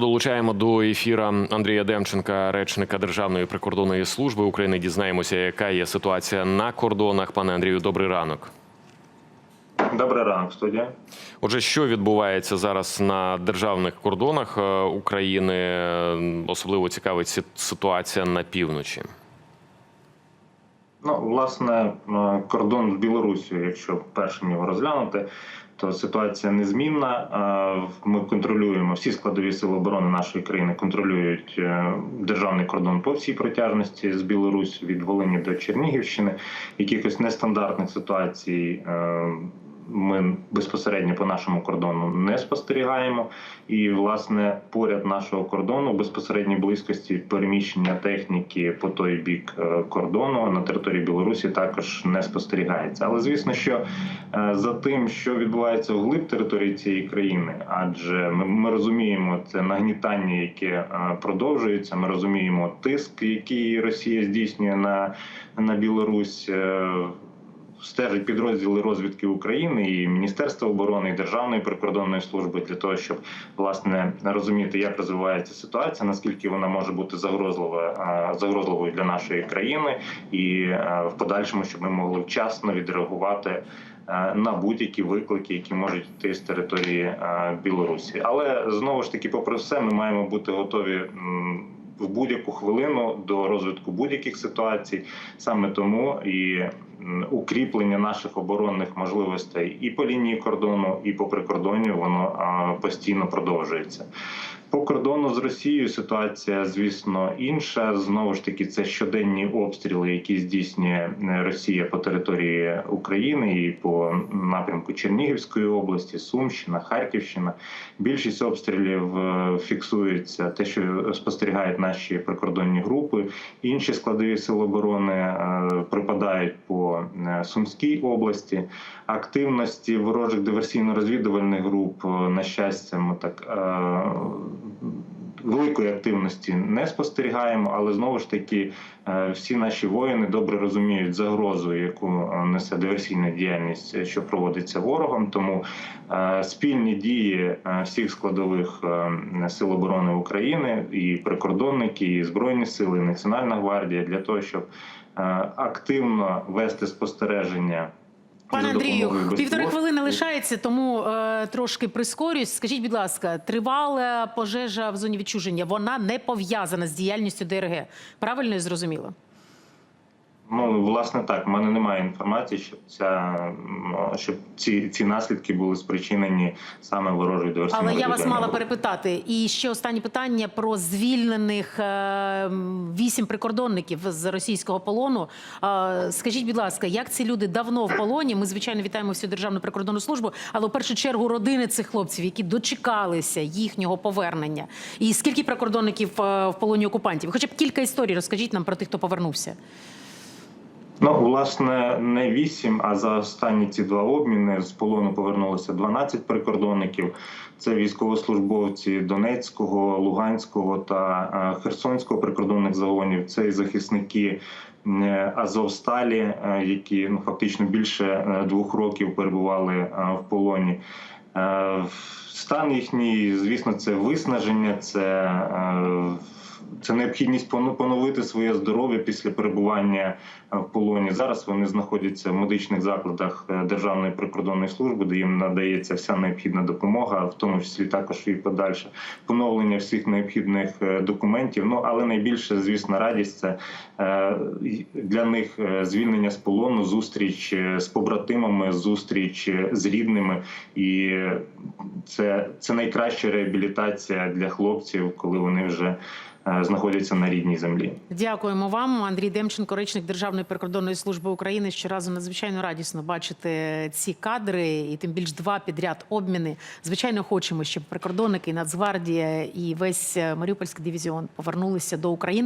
Долучаємо до ефіра Андрія Демченка, речника Державної прикордонної служби України. Дізнаємося, яка є ситуація на кордонах. Пане Андрію, добрий ранок. Добрий ранок, студія. Отже, що відбувається зараз на державних кордонах е, України? Особливо цікавить ситуація на півночі. Ну, власне, е, кордон з Білорусією, якщо першим його розглянути, то ситуація незмінна. Е, Ми контролюємо всі складові сили оборони нашої країни, контролюють е, державний кордон по всій протяжності з Білорусі від Волині до Чернігівщини. Якихось нестандартних ситуацій. Ми безпосередньо по нашому кордону не спостерігаємо, і власне поряд нашого кордону, в близькості переміщення техніки по той бік е, кордону на території Білорусі також не спостерігається. Але звісно, що е, за тим, що відбувається вглиб території цієї країни, адже ми, ми розуміємо це нагнітання, яке е, продовжується. Ми розуміємо тиск, який Росія здійснює на, на Білорусь. Стежать підрозділи розвідки України і Міністерства оборони і Державної прикордонної служби для того, щоб власне розуміти, як розвивається ситуація, наскільки вона може бути загрозлива е, загрозливою для нашої країни, і е, в подальшому, щоб ми могли вчасно відреагувати е, на будь-які виклики, які можуть йти з території Білорусі. Але знову ж таки, попри все, ми маємо бути готові. В будь-яку хвилину до розвитку будь-яких ситуацій, саме тому і укріплення наших оборонних можливостей і по лінії кордону, і по прикордонню воно постійно продовжується. По кордону з Росією ситуація, звісно, інша. Знову ж таки, це щоденні обстріли, які здійснює е, Росія по території України і по напрямку Чернігівської області, Сумщина, Харківщина. Більшість обстрілів е, фіксується те, що спостерігають наші прикордонні групи. Інші складові сил оборони е, припадають по е, Сумській області. Активності ворожих диверсійно-розвідувальних груп, е, на щастя, ми так. Великої активності не спостерігаємо, але знову ж таки е, всі наші воїни добре розуміють загрозу, яку е, несе диверсійна діяльність, е, що проводиться ворогом. Тому спільні дії всіх складових сил оборони України, і прикордонники, і збройні сили, і Національна гвардія для того, щоб активно вести спостереження. Пане Андрію, півтори хвилини лишається, тому е, трошки прискорюсь. Скажіть, будь ласка, тривала пожежа в зоні відчуження. Вона не пов'язана з діяльністю ДРГ. Правильно я зрозуміла? Ну, власне, так. У мене немає інформації, щоб ця щоб ці, ці наслідки були спричинені саме ворожою диверсійною. Але я вас мала перепитати. І ще останнє питання про звільнених е, вісім прикордонників з російського полону. Е, Скажіть, будь ласка, як ці люди давно в полоні? Ми звичайно вітаємо всю державну прикордонну службу, але в першу чергу родини цих хлопців, які дочекалися їхнього повернення. І скільки прикордонників е, в полоні окупантів? Хоча б кілька історій розкажіть нам про тих, хто повернувся. Ну, власне, не вісім, а за останні ці два обміни з полону повернулося 12 прикордонників. Це військовослужбовці Донецького, Луганського та е, Херсонського прикордонних загонів. Це і захисники е, Азовсталі, е, які ну фактично більше двох років перебували в полоні. Стан їхній, звісно, це виснаження, це, це необхідність поновити своє здоров'я після перебування е, в полоні. Зараз вони знаходяться в медичних закладах е, Державної прикордонної служби, де їм надається вся необхідна допомога, в тому числі також і подальше поновлення всіх необхідних е, документів. Ну але найбільше, звісно, радість це для них звільнення з полону, зустріч з побратимами, зустріч з рідними, і це, це найкраща реабілітація для хлопців, коли вони вже знаходяться на рідній землі. Дякуємо вам, Андрій Демченко, речник Державної прикордонної служби України. Щоразу надзвичайно радісно бачити ці кадри, і тим більш два підряд обміни. Звичайно, хочемо, щоб прикордонники, Нацгвардія і весь е, Маріупольський дивізіон повернулися до України.